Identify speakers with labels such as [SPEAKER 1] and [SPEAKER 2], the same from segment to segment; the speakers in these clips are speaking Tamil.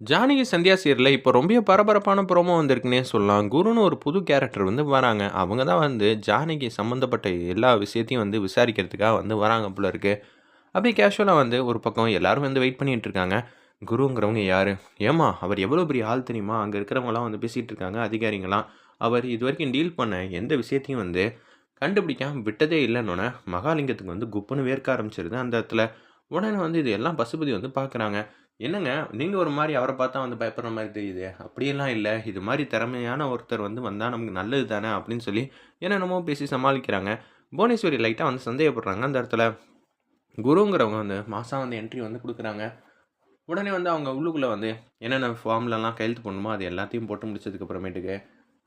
[SPEAKER 1] ஜானகி சந்தியா சீரில் இப்போ ரொம்ப பரபரப்பான ப்ரோமோ வந்திருக்குன்னே சொல்லலாம். குருன்னு ஒரு புது கேரக்டர் வந்து வராங்க. அவங்க தான் வந்து ஜானகி சம்மந்தப்பட்ட எல்லா விஷயத்தையும் வந்து விசாரிக்கிறதுக்காக வந்து வராங்க போல இருக்கு. அப்படியே கேஷுவலாக வந்து ஒரு பக்கம் எல்லாரும் வந்து வெயிட் பண்ணிட்டு இருக்காங்க. குருங்கிறவங்க யார் ஏம்மா அவர் எவ்வளோ பெரிய ஆள் தெரியுமா? அங்கே இருக்கிறவங்களாம் வந்து பேசிகிட்டு இருக்காங்க அதிகாரிங்களாம் அவர் இதுவரைக்கும் டீல் பண்ண எந்த விஷயத்தையும் வந்து கண்டுபிடிக்காம விட்டதே இல்லைன்னொன்னே மகாலிங்கத்துக்கு வந்து குப்புன்னு வேர்க்க ஆரம்பிச்சிருது அந்த இடத்துல. உடனே வந்து இது எல்லாம் பசுபதி வந்து பார்க்குறாங்க. என்னங்க நீங்கள் ஒரு மாதிரி அவரை பார்த்தா வந்து பயப்படுற மாதிரி தெரியுது அப்படியெல்லாம் இல்லை இது மாதிரி திறமையான ஒருத்தர் வந்து வந்தால் நமக்கு நல்லது தானே! அப்படின்னு சொல்லி என்னென்னமோ பேசி சமாளிக்கிறாங்க. புவனேஸ்வரி லைட்டாக வந்து சந்தேகப்படுறாங்க அந்த இடத்துல. குருங்கிறவங்க வந்து மாதம் வந்து என்ட்ரி வந்து கொடுக்குறாங்க உடனே வந்து அவங்க உள்ளுக்குள்ளே வந்து என்னென்ன ஃபார்ம்லலாம் கையெழுத்து போடணுமோ அது எல்லாத்தையும் போட்டு முடிச்சதுக்கு அப்புறமேட்டுக்கு,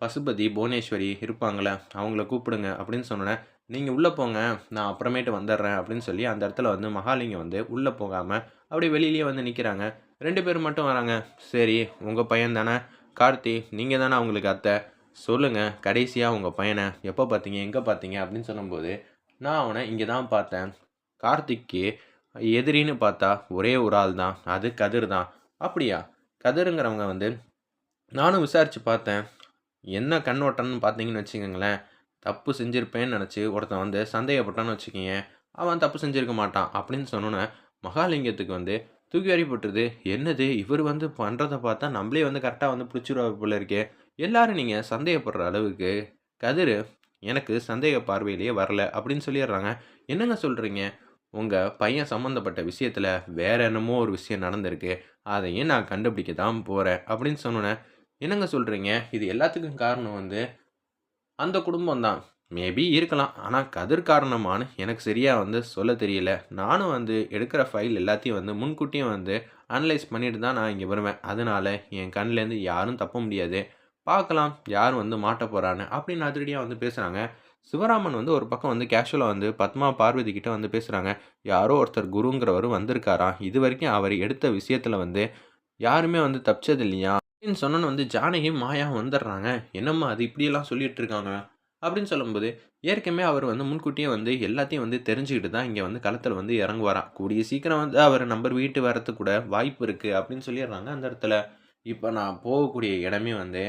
[SPEAKER 1] பசுபதி, புவனேஸ்வரி இருப்பாங்களே அவங்கள கூப்பிடுங்க அப்படின்னு சொன்னோன்னே நீங்கள் உள்ளே போங்க. நான் அப்புறமேட்டு வந்துடுறேன் அப்படின்னு சொல்லி அந்த இடத்துல வந்து மகாலிங்கம் வந்து உள்ளே போகாமல் அப்படியே வெளியிலேயே வந்து நிற்கிறாங்க ரெண்டு பேர் மட்டும் வராங்க. சரி உங்கள் பையன் தானே கார்த்தி, நீங்கள் தானே அவங்களுக்கு அத்தை. சொல்லுங்கள் கடைசியாக உங்கள் பையனை எப்போ பார்த்தீங்க? எங்கே பார்த்தீங்க? அப்படின்னு சொல்லும்போது, நான் அவனை இங்கே தான் பார்த்தேன். கார்த்திக்கு எதிரின்னு பார்த்தா ஒரே ஒரு ஆள் தான். அது கதிர் தான். அப்படியா? கதிருங்கிறவங்க வந்து நானும் விசாரித்து பார்த்தேன். என்ன கண்ணோட்டம்னு பார்த்தீங்கன்னு வச்சுக்கோங்களேன் தப்பு செஞ்சுருப்பேன்னு நினச்சி ஒருத்தன் வந்து சந்தேகப்பட்டான்னு வச்சுக்கோங்க அவன் தப்பு செஞ்சுருக்க மாட்டான் அப்படின்னு சொன்னோன்னே மகாலிங்கத்துக்கு வந்து தூக்கி வாரி போட்டுருது. என்னது இவர் வந்து பண்ணுறதை பார்த்தா நம்மளே வந்து கரெக்டாக வந்து பிடிச்சிருவாரு போல இருக்கே! எல்லாரும் நீங்கள் சந்தேகப்படுற அளவுக்கு கதிர் எனக்கு சந்தேக பார்வையிலேயே வரல அப்படின்னு சொல்லிடுறாங்க. என்னங்க சொல்கிறீங்க உங்கள் பையன் சம்மந்தப்பட்ட விஷயத்தில் வேற என்னமோ ஒரு விஷயம் நடந்திருக்கு. அதையும் நான் கண்டுபிடிக்க தான் போகிறேன் அப்படின்னு சொன்னோனே, என்னங்க சொல்கிறீங்க இது எல்லாத்துக்கும் காரணம் வந்து அந்த குடும்பம் தான். மேபி இருக்கலாம். ஆனால் கதிர் காரணமான்னு எனக்கு சரியாக வந்து சொல்ல தெரியல. நானும் வந்து எடுக்கிற ஃபைல் எல்லாத்தையும் வந்து முன்கூட்டியும் வந்து அனலைஸ் பண்ணிட்டு தான் நான் இங்கே வருவேன். அதனால என் கண்ணிலேருந்து யாரும் தப்ப முடியாது. பார்க்கலாம் யார் வந்து மாட்டப் போகிறான்னு அப்படின்னு அதிரடியாக வந்து பேசுகிறாங்க சிவராமன் வந்து ஒரு பக்கம் வந்து கேஷுவலாக வந்து பத்மா, பார்வதி கிட்ட வந்து பேசுகிறாங்க யாரோ ஒருத்தர் குருங்கிறவரு வந்திருக்காராம். இதுவரைக்கும் அவர் எடுத்த விஷயத்தில் வந்து யாருமே வந்து தப்பிச்சது இல்லையா அப்படின்னு சொன்னோன்னு வந்து ஜானகியும், மாயாவும் வந்துடுறாங்க. என்னம்மா அது இப்படியெல்லாம் சொல்லிட்டு இருக்காங்க? அப்படின்னு சொல்லும்போது, ஏற்கனவே அவர் வந்து முன்கூட்டியே வந்து எல்லாத்தையும் வந்து தெரிஞ்சுக்கிட்டு தான் இங்கே வந்து களத்தில் வந்து இறங்குவாராம். கூடிய சீக்கிரம் வந்து அவர் நம்பர் வீட்டு வரத்துக்கு கூட வாய்ப்பு இருக்குது அப்படின்னு சொல்லிடுறாங்க அந்த இடத்துல. இப்போ நான் போகக்கூடிய இடமே வந்து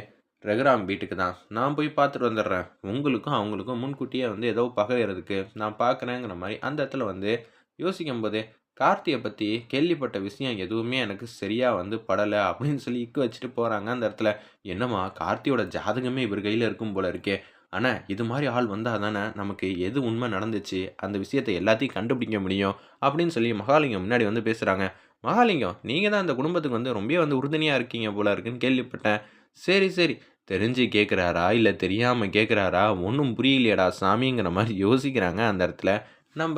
[SPEAKER 1] ரகுராம் வீட்டுக்கு தான். நான் போய் பார்த்துட்டு வந்துடுறேன். உங்களுக்கும் அவங்களுக்கும் முன்கூட்டியே வந்து ஏதோ பகையிறதுக்கு நான் பார்க்குறேங்கிற மாதிரி அந்த இடத்துல வந்து யோசிக்கும்போது, கார்த்தியை பற்றி கேள்விப்பட்ட விஷயம் எதுவுமே எனக்கு சரியாக வந்து படலை அப்படின்னு சொல்லி இக்கு வச்சுட்டு போகிறாங்க அந்த இடத்துல. என்னம்மா கார்த்தியோட ஜாதகமே இவர் கையில் இருக்கும் போல இருக்கே! ஆனால் இது மாதிரி ஆள் வந்தால் தானே நமக்கு எது உண்மை நடந்துச்சு, அந்த விஷயத்த எல்லாத்தையும் கண்டுபிடிக்க முடியும் அப்படின்னு சொல்லி மகாலிங்கம் முன்னாடி வந்து பேசுகிறாங்க மகாலிங்கம் நீங்கள் தான் அந்த குடும்பத்துக்கு வந்து ரொம்பவே வந்து உறுதுணையாக இருக்கீங்க போல இருக்குன்னு கேள்விப்பட்டேன். சரி, சரி. தெரிஞ்சு கேட்குறாரா? இல்லை தெரியாமல் கேட்குறாரா? ஒன்றும் புரியலையடா சாமிங்கிற மாதிரி யோசிக்கிறாங்க அந்த இடத்துல. நம்ம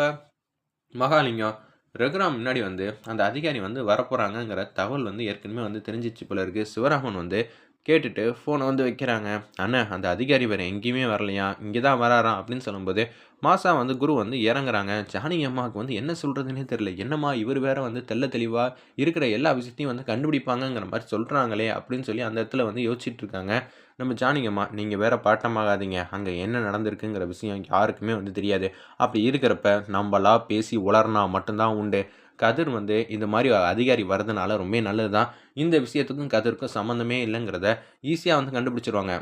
[SPEAKER 1] மகாலிங்கம். ரகுராம் முன்னாடி வந்து அந்த அதிகாரி வந்து வரப்போகிறாங்கங்கிற தகவல் வந்து ஏற்கனவே வந்து தெரிஞ்சிச்சு போல இருக்குது சிவராமன் வந்து கேட்டுட்டு ஃபோனை வந்து வைக்கிறாங்க. அண்ணன் அந்த அதிகாரி வேறு எங்கேயுமே வரலையா இங்கே தான் வராராம் அப்படின்னு சொல்லும்போது, மாசா வந்து குரு வந்து இறங்குறாங்க. ஜானகி அம்மாவுக்கு வந்து என்ன சொல்கிறதுனே தெரியல. என்னம்மா இவர் வேற வந்து தெள்ள தெளிவாக இருக்கிற எல்லா விஷயத்தையும் வந்து கண்டுபிடிப்பாங்கங்கிற மாதிரி சொல்கிறாங்களே அப்படின்னு சொல்லி அந்த இடத்துல வந்து யோசிச்சுட்டு இருக்காங்க. நம்ம ஜானிகம்மா நீங்கள் வேற பாட்டமாகாதீங்க அங்கே என்ன நடந்திருக்குங்கிற விஷயம் யாருக்குமே வந்து தெரியாது. அப்படி இருக்கிறப்ப நம்மளா பேசி உளர்னா மட்டும்தான் உண்டு. கதிர் வந்து இந்த மாதிரி அதிகாரி வரதுனால ரொம்ப நல்லது தான். இந்த விஷயத்துக்கும் கதிருக்கும் சம்மந்தமே இல்லைங்கிறத ஈஸியாக வந்து கண்டுபிடிச்சிருவாங்க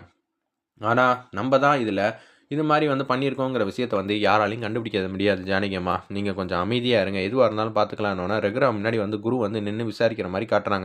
[SPEAKER 1] ஆனால் நம்ம தான் இதில் இது மாதிரி வந்து பண்ணியிருக்கோங்கிற விஷயத்த வந்து யாராலையும் கண்டுபிடிக்க முடியாது ஜானகியம்மா நீங்கள் கொஞ்சம் அமைதியாக இருங்க. எதுவாக இருந்தாலும் பார்த்துக்கலான்னோனே, ரகுராம் முன்னாடி வந்து குரு வந்து நின்று விசாரிக்கிற மாதிரி காட்டுறாங்க.